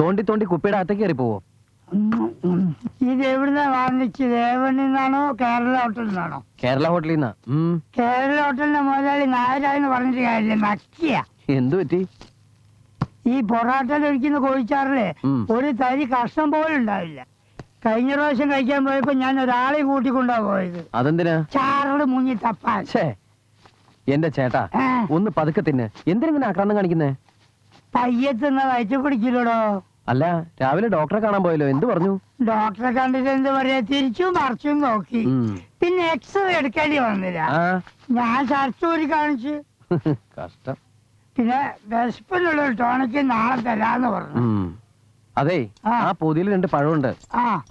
തോണ്ടി തോണ്ടി കുപ്പിയുടെ അകത്തേക്ക് കയറി പോവോ? ഇത് എവിടുന്ന വാങ്ങിച്ചത്? ഏവണിൽ നിന്നാണോ? കേരള ഹോട്ടലിൽ നിന്നാണോ? കേരള ഹോട്ടലിൽ നിന്നാ. കേരള ഹോട്ടലിന്റെ മുതലാളി നായരാജെന്ന് പറഞ്ഞിട്ട് കാര്യമില്ല. നക്കിയ എന്തു പറ്റി? ഈ പൊറാട്ടയിൽ ഒഴിക്കുന്ന കോഴിച്ചാറിൽ ഒരു തരി കഷ്ണം പോലും ഉണ്ടാവില്ല. കഴിഞ്ഞ പ്രാവശ്യം കഴിക്കാൻ പോയപ്പോ ഞാൻ ഒരാളെ കൂട്ടിക്കൊണ്ടാ പോയത്. അതെന്തിനാ? ചാറിൽ മുങ്ങി തപ്പാൻ. ഛേ. എന്റെ ചേട്ടാ ഒന്ന് പതുക്കെ തിന്ന്. എന്തിനെങ്ങനെ ആക്രാന്തം കാണിക്കുന്നേ? പയ്യത്തുന്ന വയറ്റ് പിടിക്കില്ലടോ. അല്ല രാവിലെ ഡോക്ടറെ കാണാൻ പോയല്ലോ. എന്ത് പറഞ്ഞു? ഡോക്ടറെ കണ്ടിട്ട് എന്ത് പറയാ? തിരിച്ചു മറിച്ചും നോക്കി. പിന്നെ എക്സ്റേ എടുക്കേണ്ടി വന്നില്ല. ഞാൻ ചർച്ചൂരി കാണിച്ചു. കഷ്ടം. പിന്നെ വിശപ്പിനുള്ള ടോണയ്ക്ക് നാളെ തരാന്ന് പറഞ്ഞു. അതെ ആ. പൊതിയിൽ രണ്ട് പഴമുണ്ട്.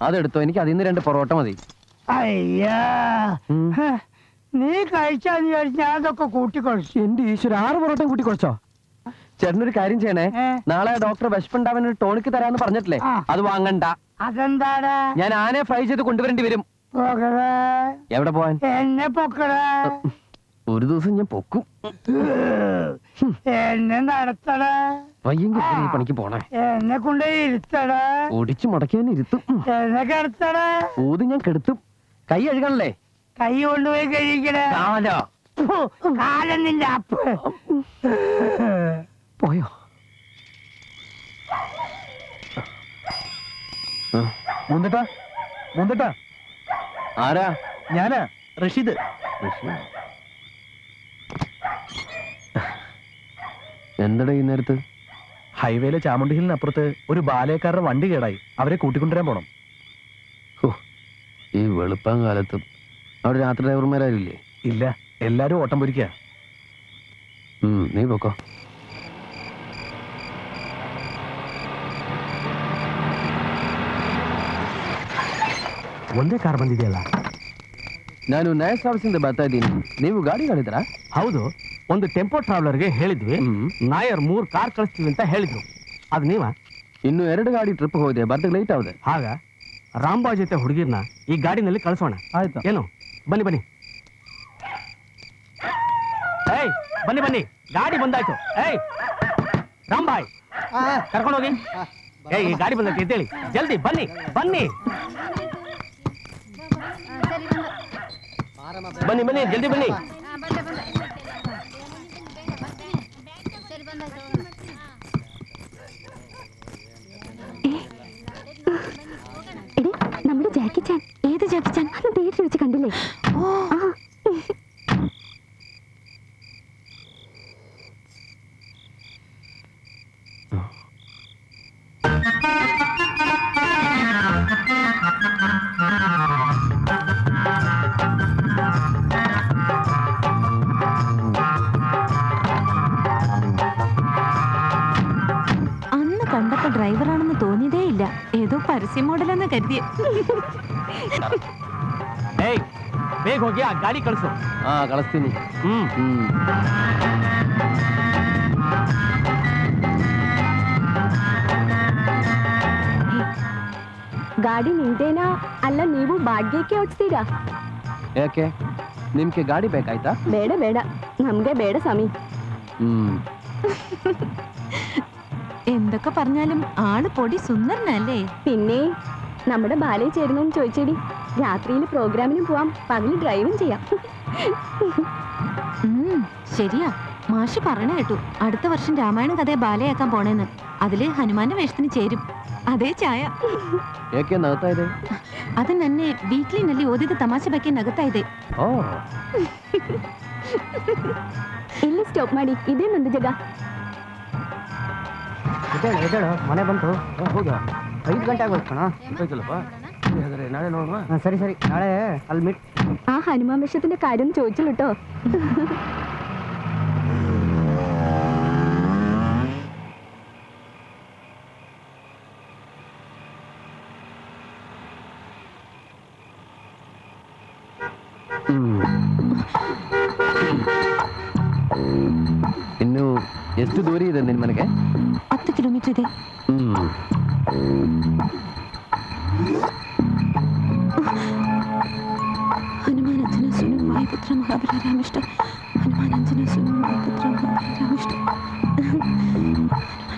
അതെടുത്തോ എനിക്ക് അതിൽ നിന്ന് രണ്ട് പൊറോട്ട മതി. അയ്യാ. നീ കഴിച്ചാന്ന് വിചാരിച്ച് ഞാൻ അതൊക്കെ കൂട്ടിക്കൊഴിച്ചു. എന്റെ ഈശ്വര ആറ് പൊറോട്ടയും കൂട്ടിക്കൊഴിച്ചോ? ചേട്ടനൊരു കാര്യം ചെയ്യണേ. നാളെ ഡോക്ടർ വിശപ്പുണ്ടാവാൻ ഒരു ടോണിക്ക് തരാന്ന് പറഞ്ഞിട്ടില്ലേ. അത് വാങ്ങണ്ട. അതെന്താടാ? ഞാൻ ആനെ ഫ്രൈ ചെയ്ത് കൊണ്ടുവരേണ്ടി വരും. എവിടെ പോവാൻ? എന്നെ പൊക്കടാ. ഒരു ദിവസം ഞാൻ പൊക്കും. എന്നെ നടത്തടാ. വയ്യെങ്കിൽ ഈ പണിക്ക് പോണേ. എന്നെ കൊണ്ട് ഇരുത്തടാ. ഒടിച്ചു മുടക്കാൻ ഇരുത്തും. എന്നെ കിടത്തടേ. ഊതി ഞാൻ കെടുത്തും. കൈ കഴുകണല്ലേ? കൈ കൊണ്ടുപോയി കഴിക്കണേ കാലോ? കാലം നിന്റെ അപ്പ്. പോയോ? മുന്തട്ടാ മുന്തട്ടാ. ആരാ? ഞാനാ റഷീദ്. എന്തടാ ഈ നേരത്ത്? ഹൈവേയിലെ ചാമുണ്ടി ഹിലിന് അപ്പുറത്ത് ഒരു ബാലയക്കാരുടെ വണ്ടി കേടായി. അവരെ കൂട്ടിക്കൊണ്ടുവരാൻ പോണം. ഈ വെളുപ്പം കാലത്തും അവിടെ രാത്രി ഡ്രൈവർമാരായില്ലേ ഇല്ല? എല്ലാരും ഓട്ടം പൊരിക്കുക നീ പൊക്കോ. ಒಂದೇ ಕಾರ್ ಬಂದಿದೆಯಲ್ಲ? ನಾನು ನಯ ಇಂದ ಬರ್ತಾ ಇದ್ದೀನಿ. ನೀವು ಗಾಡಿ ಹೇಳಿದ್ರ? ಹೌದು. ಒಂದು ಟೆಂಪೋ ಟ್ರಾವೆಲರ್ಗೆ ಹೇಳಿದ್ವಿ. ನಾಯರ್ ಮೂರು ಕಾರ್ ಕಳಿಸ್ತೀವಿ ಅಂತ ಹೇಳಿದ್ರು. ಅದು ನೀವ? ಇನ್ನು ಎರಡು ಗಾಡಿ ಟ್ರಿಪ್ ಹೋಗಿದೆ. ಬರ್ದಕ್ಕೆ ಲೇಟ್ ಆಗಿದೆ ಆಗ ರಾಂಬಾ ಜೊತೆ ಹುಡುಗಿರ್ನ ಈ ಗಾಡಿನಲ್ಲಿ ಕಳಿಸೋಣ. ಆಯ್ತು. ಏನು? ಬನ್ನಿ ಬನ್ನಿ. ಏಯ್ ಬನ್ನಿ ಬನ್ನಿ. ಗಾಡಿ ಬಂದಾಯ್ತು. ಏಯ್ ರಾಂಬಾಯ್ ಕರ್ಕೊಂಡು ಹೋಗಿ ಏಯ್ ಈ ಗಾಡಿ ಬಂದೈತೆ ಎದ್ದೇಳಿ ಜಲ್ದಿ ಬನ್ನಿ ಬನ್ನಿ. ಬನ್ನಿ ಬನ್ನಿ ಜಲ್ದಿ ಬನ್ನಿ എടി നമ്മുടെ ജാക്കി ചാൻ ഏത് ജാക്കി ചാൻ അന്ന് തിയേറ്ററിൽ വെച്ച് കണ്ടില്ലേ ആ ಪರಸ್ಯ മോഡലെന്ന് കരുതി. ಬೇಗ ಹೋಗಿ ಆ ಗಾಡಿ ಕಳಿಸು ಹಾ ಕಳಿಸ್ತೀನಿ ಹ್ಮ್ ಹ್ಮ್ ಗಾಡಿ ನಿಂತೇನಾ ಅಲ್ಲ ನೀವು ಭಾಗ್ಯಕ್ಕೆ ಹೊಡ್ತೀರಾ ಯಾಕೆ ನಿಮ್ಗೆ ಗಾಡಿ ಬೇಕಾಯ್ತಾ ಬೇಡ ಬೇಡ ನಮ್ಗೆ ಬೇಡ ಸ್ವಾಮಿ ಹ್ಮ್ എന്തൊക്കെ പറഞ്ഞാലും ആൾ പൊടി സുന്ദരനല്ലേ? പിന്നെ നമ്മുടെ ബാലയെ ചേരുന്നു ചോദിച്ചേടി. രാത്രിയിൽ പ്രോഗ്രാമിനും പോവാം. പകൽ ഡ്രൈവും ചെയ്യാം. ശരിയാ. മാഷ് പറഞ്ഞു കേട്ടു. അടുത്ത വർഷം രാമായണ കഥയെ ബാലയാക്കാൻ പോണേന്ന്. അതിൽ ഹനുമാന്റെ വേഷത്തിന് ചേരും. അതേ ചായ. അത് തന്നെ വീക്കിലി നല്ല ഓദ്യത്തെ തമാശ ബയ്ക്കാൻ അകത്തായത് ഇല്ല സ്റ്റോപ്പ് മാഡി ഇതേ മന്ദ ಮಾಡಿ ಇದೇ ನಂದು ಜಾಗ ಮನೆ ಬಂತು ಹೋಗ ಐದು ಗಂಟೆ ಆಗೋದು ಕಣ ಹೋಯ್ತಲ್ಲಪ್ಪ ಹಾಗಾದ್ರೆ ನಾಳೆ ನೋಡುವ ಸರಿ ಸರಿ ನಾಳೆ ಅಲ್ಲಿ ಮೀಟ್ ആ ഹനുമാൻ വേഷത്തിന്റെ കാര്യം ചോദിച്ചല്ലോ കേട്ടോ ಇನ್ನು ಎಷ್ಟು ದೂರ ಇದೆ ನಿನ್ ಮನೆಗೆ ಹತ್ತು ಕಿಲೋಮೀಟರ್ ಇದೆ ಹ್ಮ್ ಹನುಮಾನಂಜನ ಸುನು ವಾಯುಪುತ್ರ ಮಹಾಬಲ ರಾಮಿಷ್ಟ ಹನುಮಾನಂಜನ ಸುನು ವಾಯುಪುತ್ರ ಮಹಾಬಲ ರಾಮಿಷ್ಟ ಹನುಮಾನಂಜನ ಸುನು ವಾಯುಪುತ್ರ ಮಹಾಬಲ ರಾಮಿಷ್ಟ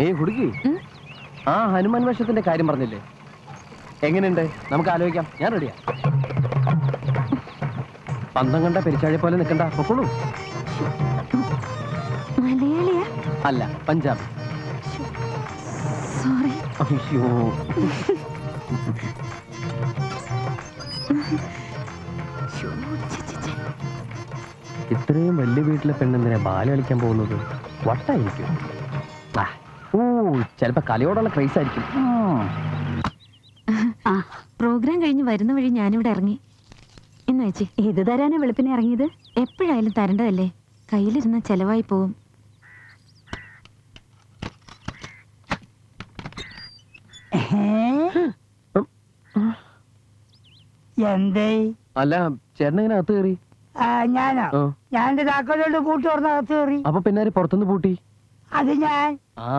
ഏയ് ഹുടുക്കി? ആ ഹനുമാൻ വേഷത്തിന്റെ കാര്യം പറഞ്ഞില്ലേ? എങ്ങനെയുണ്ട്? നമുക്ക് ആലോചിക്കാം. ഞാൻ റെഡിയാ പന്തം കണ്ട പെരിച്ചാഴി പോലെ നിൽക്കണ്ട. പൊക്കോളൂ. അല്ല പഞ്ചാബ്. അയ്യോ. ഇത്രയും വലിയ വീട്ടിലെ പെണ്ണെന്തിനാ ബാല കളിക്കാൻ പോകുന്നത്? വട്ടായിരിക്കും. ഓ ചിലപ്പോ കലയോടുള്ള ക്രൈസ് ആയിരിക്കും. ആ. പ്രോഗ്രാം കഴിഞ്ഞ് വരുന്ന വഴി ഞാനിവിടെ ഇറങ്ങി. ഇന്ന് ചേച്ചി ഏത് തരാനാ വെളുപ്പിനെ ഇറങ്ങിയത്? എപ്പോഴായാലും തരേണ്ടതല്ലേ? കയ്യിലിരുന്ന ചെലവായി പോവും. എന്തേ? അല്ല ചേട്ടൻ എങ്ങനെ അകത്ത് കയറി? ഞാനോ. ആ. ഞാൻ എന്റെ താക്കോലോട്ട് പൂട്ട് തുറന്ന് അകത്ത് കയറി. അപ്പൊ പിന്നെ ആര് പുറത്തുനിന്ന് പൂട്ടി? അത് ഞാൻ. ആ?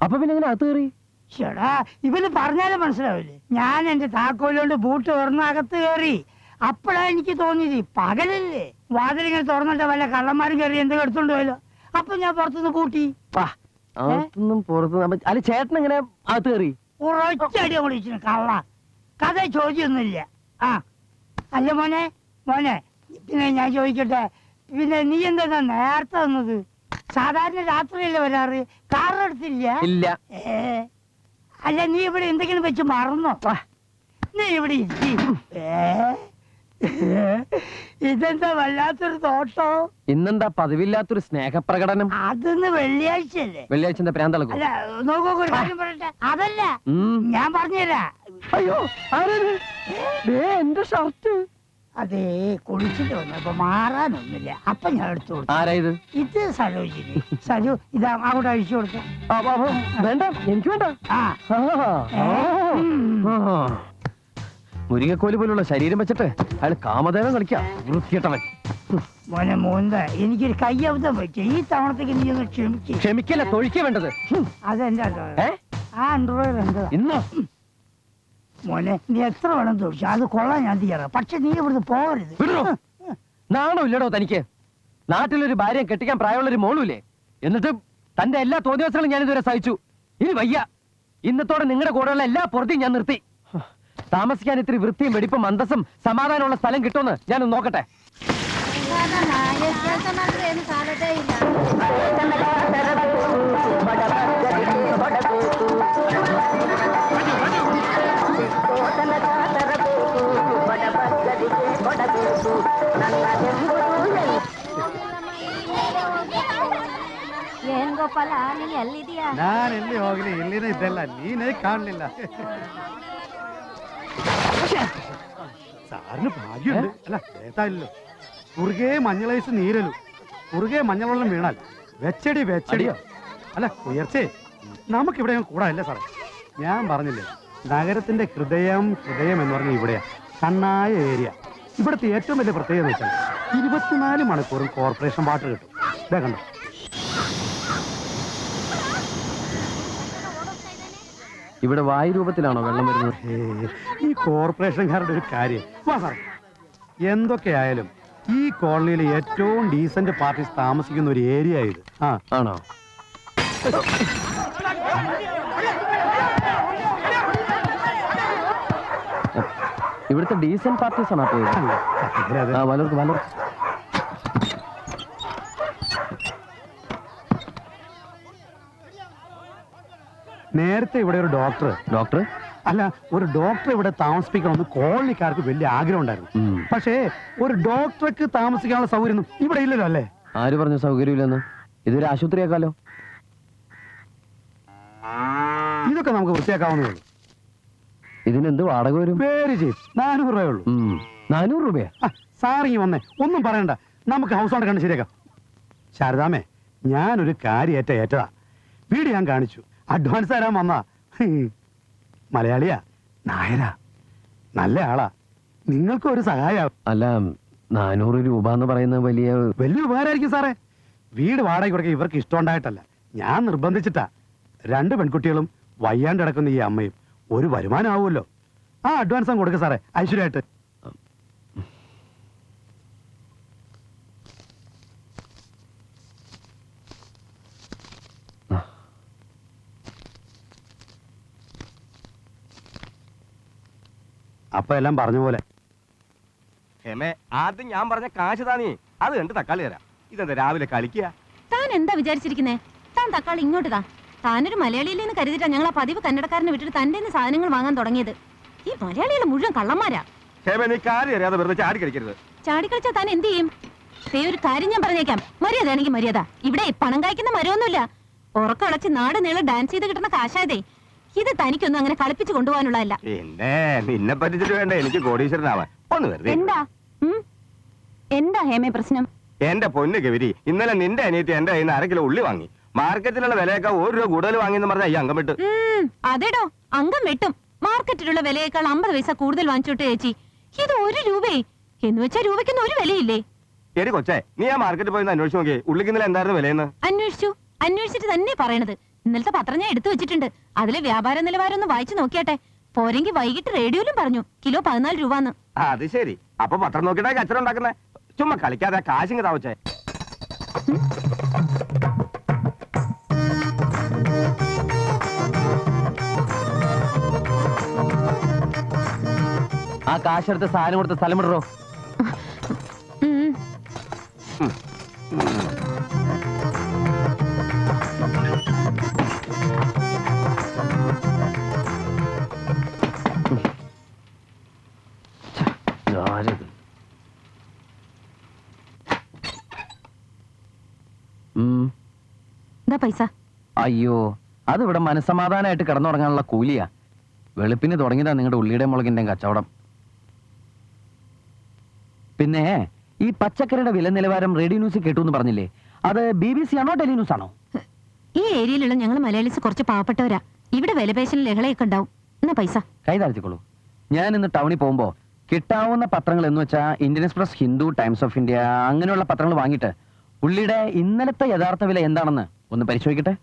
അപ്പൊ പിന്നെ എങ്ങനെ അകത്ത് കയറി? ചേടാ ഇവന് പറഞ്ഞാലും മനസ്സിലാവില്ലേ? ഞാൻ എന്റെ താക്കോലുകൊണ്ട് ബൂട്ട് തുറന്ന് അകത്ത് കയറി. അപ്പോഴാ എനിക്ക് തോന്നിയത് പകലല്ലേ? വാതിലിങ്ങനെ തുറന്നിട്ട് വല്ല കള്ളന്മാരും കയറി എന്തെങ്കിലും എടുത്തോണ്ട് പോയല്ലോ. അപ്പൊ ഞാൻ പുറത്തുനിന്ന് കൂട്ടി. വാ, അകത്തുനിന്നും പുറത്തുനിന്ന്. അല്ല ചേട്ടൻ എങ്ങനെ അകത്ത് കയറി? ഉറച്ചടി വിളിച്ചു കള്ള. കഥ ചോദിച്ചൊന്നുമില്ല ആ. അല്ല മോനെ മോനെ. പിന്നെ ഞാൻ ചോദിക്കട്ടെ? പിന്നെ നീ എന്താ നേരത്തെ വന്നത്? സാധാരണ രാത്രിയല്ലേ വരാറ്? കാറെടുത്തില്ല ഇല്ല. അല്ല നീ ഇവിടെ എന്തെങ്കിലും വെച്ച് മറന്നോ. നീ ഇവിടെ? ഇതെന്താ വല്ലാത്തൊരു തോട്ടോ? ഇന്നെന്താ പതിവില്ലാത്തൊരു സ്നേഹപ്രകടനം? അതൊന്ന് വെള്ളിയാഴ്ച എന്താ പ്രാന്തളക്കും അല്ല നോക്കൂ ഒരു കാര്യം പറയട്ടെ. അതല്ല. ഞാൻ പറഞ്ഞുതരാ. അയ്യോ എന്റെ ഷർട്ട് അതേ കുളിച്ചിട്ട് വന്നപ്പോ മാറാനൊന്നുമില്ല. അപ്പൊ ഞാൻ എടുത്തു കൊടുത്തു. ഇത് സരോജിനി. സജു ഇതാ അവിടെ അഴിച്ചു ആ, വേണ്ട. എനിക്ക് വേണ്ട. ആ. മുരിങ്ങക്കോൽ പോലുള്ള ശരീരം വെച്ചിട്ട് അയാൾ കാമദേവൻ കളിക്കാം. വൃത്തിയിട്ടവൻ മോനെ മോന്ത എനിക്കൊരു കയ്യബദ്ധം പറ്റി ഈ തവണത്തേക്ക് നീ ഒന്ന് ക്ഷമിക്ക്. ക്ഷമിക്കല്ല തൊഴിക്ക വേണ്ടത്. അതെന്താ ആ അണ്ടർവെയർ എന്താ ഇന്നോ? മോനെ നീ എത്ര വേണം തൊഴിച്ചു അത് കൊള്ളാൻ ഞാൻ തീയറ. പക്ഷെ നീ ഇവിടുന്ന് പോകരുത് നാണോ ഇല്ലടോ തനിക്ക്? നാട്ടിലൊരു ഭാര്യയെ കെട്ടിക്കാൻ പ്രായമുള്ളൊരു മോളുമില്ലേ? എന്നിട്ട് തന്റെ എല്ലാ തോന്നിവസങ്ങളും ഞാൻ ഇതുവരെ സഹിച്ചു. ഇനി വയ്യ. ഇന്നത്തോടെ നിങ്ങളുടെ കൂടെയുള്ള എല്ലാ പുറത്തെയും ഞാൻ നിർത്തി. താമസിക്കാൻ ഇത്തിരി വൃത്തിയും വെടിപ്പും അന്തസ്സും സമാധാനമുള്ള സ്ഥലം കിട്ടുമെന്ന് ഞാനൊന്ന് നോക്കട്ടെ. ಗೋಪಾಲ ನೀನ್ ಎಲ್ಲಿದೀಯಾ ನಾನು ಎಲ್ಲಿ ಹೋಗ್ಲಿ ಇಲ್ಲಿನೇ ಇದ್ದಲ್ಲ ನೀನೇ ಕಾಣಲಿಲ್ಲ സാറിന് ഭാഗ്യമുണ്ട് അല്ല ഏതായില്ലോ കുറുകെ മഞ്ഞളൈസ് നീരലു കുറുകെ മഞ്ഞളെള്ളം വീണാൽ വെച്ചടി വെച്ചടി അടിയോ? അല്ല ഉയർച്ചേ നമുക്കിവിടെ കൂടാല്ലേ സാറേ ഞാൻ പറഞ്ഞില്ലേ നഗരത്തിന്റെ ഹൃദയം ഹൃദയം എന്ന് പറഞ്ഞാൽ ഇവിടെയാ കണ്ണായ ഏരിയ ഇവിടുത്തെ ഏറ്റവും വലിയ പ്രത്യേകത എന്ന് വെച്ചാൽ ഇരുപത്തിനാല് മണിക്കൂറും കോർപ്പറേഷൻ വാട്ടർ കിട്ടും ഇതാ കണ്ടോ ഇവിടെ വായു രൂപത്തിലാണോ വെള്ളം വരുന്നത്? ഈ കോർപ്പറേഷൻകാരുടെ ഒരു കാര്യം. വാ സാർ എന്തൊക്കെയായാലും ഈ കോളനിയിലെ ഏറ്റവും ഡീസന്റ് പാർട്ടീസ് താമസിക്കുന്ന ഒരു ഏരിയ ഇത്. ആ. ആണോ? ഇവിടുത്തെ ഡീസന്റ് പാർട്ടീസ് ആണ് പോയത്. ആ വലർക്ക് വലർക്ക് നേരത്തെ ഇവിടെ ഒരു ഡോക്ടർ ഡോക്ടർ അല്ല ഒരു ഡോക്ടർ ഇവിടെ താമസിപ്പിക്കണമെന്ന് കോളനിക്കാർക്ക് വലിയ ആഗ്രഹം ഉണ്ടായിരുന്നു. പക്ഷേ ഒരു ഡോക്ടർക്ക് താമസിക്കാനുള്ള സൗകര്യം ഇവിടെ ഇല്ലല്ലോ അല്ലേ? ആര് പറഞ്ഞു സൗകര്യമില്ലെന്ന്? ഇതൊരു ആശുപത്രിയാക്കാലോ? ഇതൊക്കെ നമുക്ക് വൃത്തിയാക്കാവുന്നേ ഉള്ളൂ. ഇതിനെന്ത് വാടക വരും? പേര് ചെയ്യും. നാനൂറ് രൂപയേ ഉള്ളൂ. നാനൂറ് രൂപയാ? സാറിങ്ങി വന്നേ. ഒന്നും പറയണ്ട. നമുക്ക് ഹൗസ് ഓണർ കണ്ട് ശരിയാക്കാം. ശാരദാമേ ഞാനൊരു കാര്യം ഏറ്റ ഏറ്റതാ. വീട് ഞാൻ കാണിച്ചു. അഡ്വാൻസ് തരാൻ വന്നാ. മലയാളിയാ നായരാ നല്ല ആളാ. നിങ്ങൾക്ക് ഒരു സഹായം. അല്ല നാനൂറ് രൂപ എന്ന് പറയുന്നത് വലിയ വലിയ ഉപകാരമായിരിക്കും സാറേ. വീട് വാടക കൊടുക്കാൻ ഇവർക്ക് ഇഷ്ടമുണ്ടായിട്ടല്ല. ഞാൻ നിർബന്ധിച്ചിട്ടാ. രണ്ട് പെൺകുട്ടികളും വയ്യാണ്ട് കിടക്കുന്ന ഈ അമ്മയും ഒരു വരുമാനം ആവുമല്ലോ. ആ അഡ്വാൻസ് അങ്ങ് കൊടുക്ക സാറേ. ഐശ്വര്യമായിട്ട്. അപ്പൊ എല്ലാം പറഞ്ഞ പോലെ. ഹേമേ ആദ്യം ഞാൻ പറഞ്ഞ കാശ് താ നീ അത് കണ്ട് തക്കാളി തരാം. ഇതെന്താ രാവിലെ കളിക്കുക താൻ എന്താ വിചാരിച്ചിരിക്കുന്നേ? താൻ തക്കാളി ഇങ്ങോട്ട് താ. താനൊരു മലയാളിയിലെന്ന് കരുതിട്ടാ ഞങ്ങൾ ആ പതിവ് കന്നഡക്കാരനെ വിട്ടിട്ട് തന്റെ സാധനങ്ങൾ വാങ്ങാൻ തുടങ്ങിയത്. ഈ മലയാളികൾ മുഴുവൻ കള്ളന്മാരാ. ഹേമേ നീ കാര്യം അറിയാതെ വെറുതെ ചാടി കളിക്കരുത്. ചാടി കളിച്ചാൽ താൻ എന്ത് ചെയ്യും? ദേ ഒരു കാര്യം ഞാൻ പറഞ്ഞേക്കാം. മര്യാദയാണെങ്കിൽ മര്യാദ. ഇവിടെ പണം കായ്ക്കുന്ന മരമൊന്നുമില്ല. ഉറക്കളച്ച് നാട് നീളെ ഡാൻസ് ചെയ്ത് കിട്ടുന്ന കാശായതേ. ഇത് തനിക്കൊന്നും അങ്ങനെ കളിപ്പിച്ചു കൊണ്ടുപോകാനുള്ളതല്ല. പിന്നെ നിന്നെ പറ്റിച്ചിട്ട് വേണ്ട എനിക്ക് കോടീശ്വരനാവാൻ. ഒന്ന് വെറുതെ എന്താ? ഉം? എന്താ ഹേമേ പ്രശ്നം? എന്റെ പൊന്ന് ഗവിരി ഇന്നലെ നിന്റെ അനിയത്തി എന്റെ കയ്യിൽ നിന്ന് അര കിലോ ഉള്ളി വാങ്ങി. മാർക്കറ്റിലുള്ള വിലയേക്കാൾ ഒരു രൂപ കൂടുതൽ വാങ്ങിയെന്ന് പറഞ്ഞ ഈ അംഗം വിട്ട്. ഉം, അതെടോ. അംഗം വെട്ടും. മാർക്കറ്റിലുള്ള വിലയേക്കാൾ അമ്പത് പൈസ കൂടുതൽ വാങ്ങിച്ചോട്ടെ ചേച്ചി. ഇത് ഒരു രൂപേ. എന്ന് വെച്ചാ രൂപയ്ക്കൊന്നും ഒരു വിലയില്ലേ? എടി കൊച്ചേ നീ ആ മാർക്കറ്റിൽ പോയി ഒന്ന് അന്വേഷിച്ച് നോക്കിയേ. ഉള്ളിക്ക് ഇന്നലെ എന്തായിരുന്നു വിലയെന്ന്? അന്വേഷിച്ചു. അന്വേഷിച്ചിട്ട് തന്നെ പറയണത്. ഇന്നലത്തെ പത്രം ഞാൻ എടുത്തു വെച്ചിട്ടുണ്ട്. അതിലെ വ്യാപാര നിലവാരം ഒന്ന് വായിച്ചു നോക്കിയാട്ടെ. പോരെങ്കിൽ വൈകിട്ട് റേഡിയോയിലും പറഞ്ഞു. കിലോ പതിനാല് രൂപന്ന്. ആ, അത് ശരി. അപ്പൊ പത്രം നോക്കിയിട്ടാ കച്ചറ ഉണ്ടാക്കുന്നേ. ചുമ്മാ കളിക്കാതെ കാശിങ് താവച്ചേ. ആ കാശെടുത്ത് സാധനം കൊടുത്ത സ്ഥലം വിടറോ? എന്താ പൈസ? അയ്യോ അത് ഇവിടെ മനസ്സമാധാനമായിട്ട് കിടന്നുറങ്ങാനുള്ള കൂലിയാ. വെളുപ്പിന് തുടങ്ങിയതാ നിങ്ങളുടെ ഉള്ളിയുടെ മുളകിന്റെ കച്ചവടം. പിന്നെ ഈ പച്ചക്കറിയുടെ വില നിലവാരം റേഡിയോ ന്യൂസ് കേട്ടു എന്ന് പറഞ്ഞില്ലേ? അത് ബി ബി സി ആണോ ടെലി ന്യൂസ് ആണോ? ഈ ഏരിയയിലുള്ള ഞങ്ങൾ മലയാളീസ് കുറച്ച് പാവപ്പെട്ടവരാ. ഇവിടെ വിലപേശലിൽ ലഹളയൊക്കെ ഉണ്ടാവും. എന്നാ പൈസ? കൈ താഴ്ത്തിക്കോളൂ. ഞാൻ ഇന്ന് ടൗണിൽ പോകുമ്പോൾ കിട്ടാവുന്ന പത്രങ്ങൾ എന്ന് വെച്ചാൽ Indian Express Hindu Times of India അങ്ങനെയുള്ള പത്രങ്ങൾ വാങ്ങിയിട്ട് ഉള്ളിയുടെ ഇന്നലത്തെ യഥാർത്ഥ വില എന്താണെന്ന് ഒന്ന് പരിശോധിക്കട്ടെ?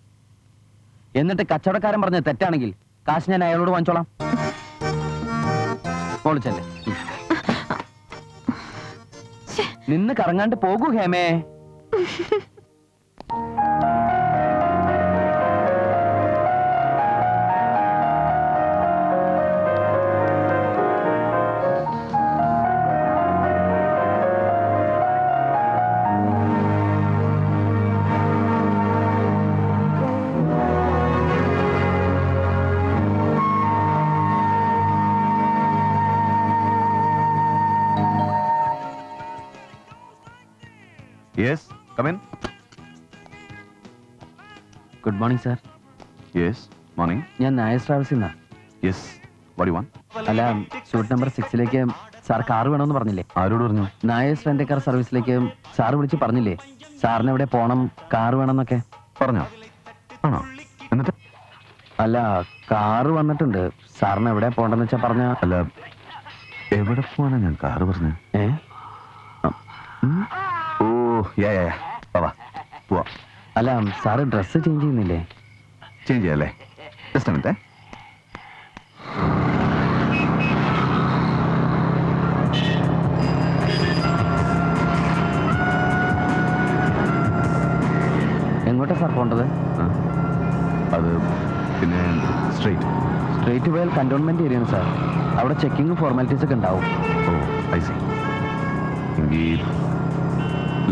എന്നിട്ട് കച്ചവടക്കാരൻ പറഞ്ഞ തെറ്റാണെങ്കിൽ കാശ് ഞാൻ അയാളോട് വാങ്ങിച്ചോളാം. നിന്ന് കറങ്ങാണ്ട് പോകൂ ഹേമേ. Good morning sir yes morning ഞാൻ നായസ് ട്രാവൽസിൽ നിന്നാ യെസ് വടി വൺ അല്ല സൂട്ട് നമ്പർ സിക്സിലേക്ക് സാർ കാർ വേണമെന്ന് പറഞ്ഞില്ലേ? ആരോട് പറഞ്ഞു? നായസ് റെന്റ് കാർ സർവീസിലേക്ക് സാർ വിളിച്ച് പറഞ്ഞില്ലേ? സാറിന് എവിടെ പോണം കാർ വേണമെന്നൊക്കെ പറഞ്ഞോ? ആണോ? എന്നിട്ട്? അല്ല കാർ വന്നിട്ടുണ്ട്. സാറിന് എവിടെ പോകണ്ടെന്ന് വെച്ചാൽ പറഞ്ഞ. അല്ല എവിടെ പോവാനാ ഞാൻ കാർ പറഞ്ഞു? ഏ? ഓ യാ യാ യാ. വാ വാ. പോവാ. അല്ല സാറ് ഡ്രസ്സ് ചേഞ്ച് ചെയ്യുന്നില്ലേ? ചേഞ്ച് ചെയ്യാല്ലേ? ജസ്റ്റ് മിനിറ്റ് എങ്ങോട്ടാ സാർ പോണ്ടത്? അത് പിന്നെ സ്ട്രെയിറ്റ് സ്ട്രെയിറ്റ് പോയാൽ കണ്ടോൺമെന്റ് ഏരിയയാണ് സാർ. അവിടെ ചെക്കിംഗ് ഫോർമാലിറ്റീസ് ഒക്കെ ഉണ്ടാവും. ഓ ഐ സി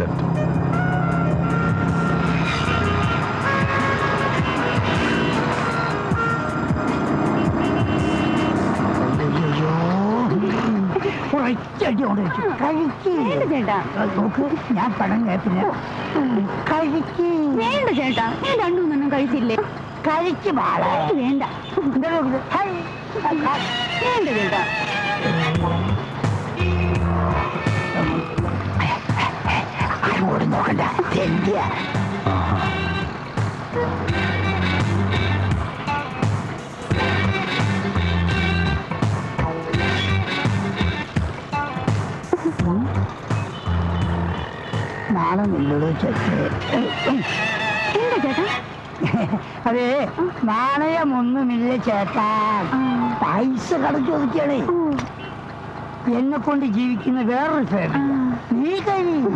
ലെഫ്റ്റ് നോക്ക് ഞാൻ പണം കേട്ടില്ല. കഴിക്ക്. വേണ്ട ചേട്ടാ ഞാൻ രണ്ടുമൂന്നെണ്ണം കഴിച്ചില്ലേ? കഴിച്ച് മാളെ വേണ്ട. വേണ്ട ചേട്ടാ. അങ്ങോട്ട് നോക്കണ്ട. തെണ്ടിയ. നിന്നോട് ചെക്ക് എന്താ ചേട്ടാ? അതെ നാണയമൊന്നുമില്ല ചേട്ടാ. പൈസ കടച്ചു ഒതുക്കിയാണേ എന്നെ കൊണ്ട് ജീവിക്കുന്ന വേറൊരു ഫാമിലി. നീ കഴിയും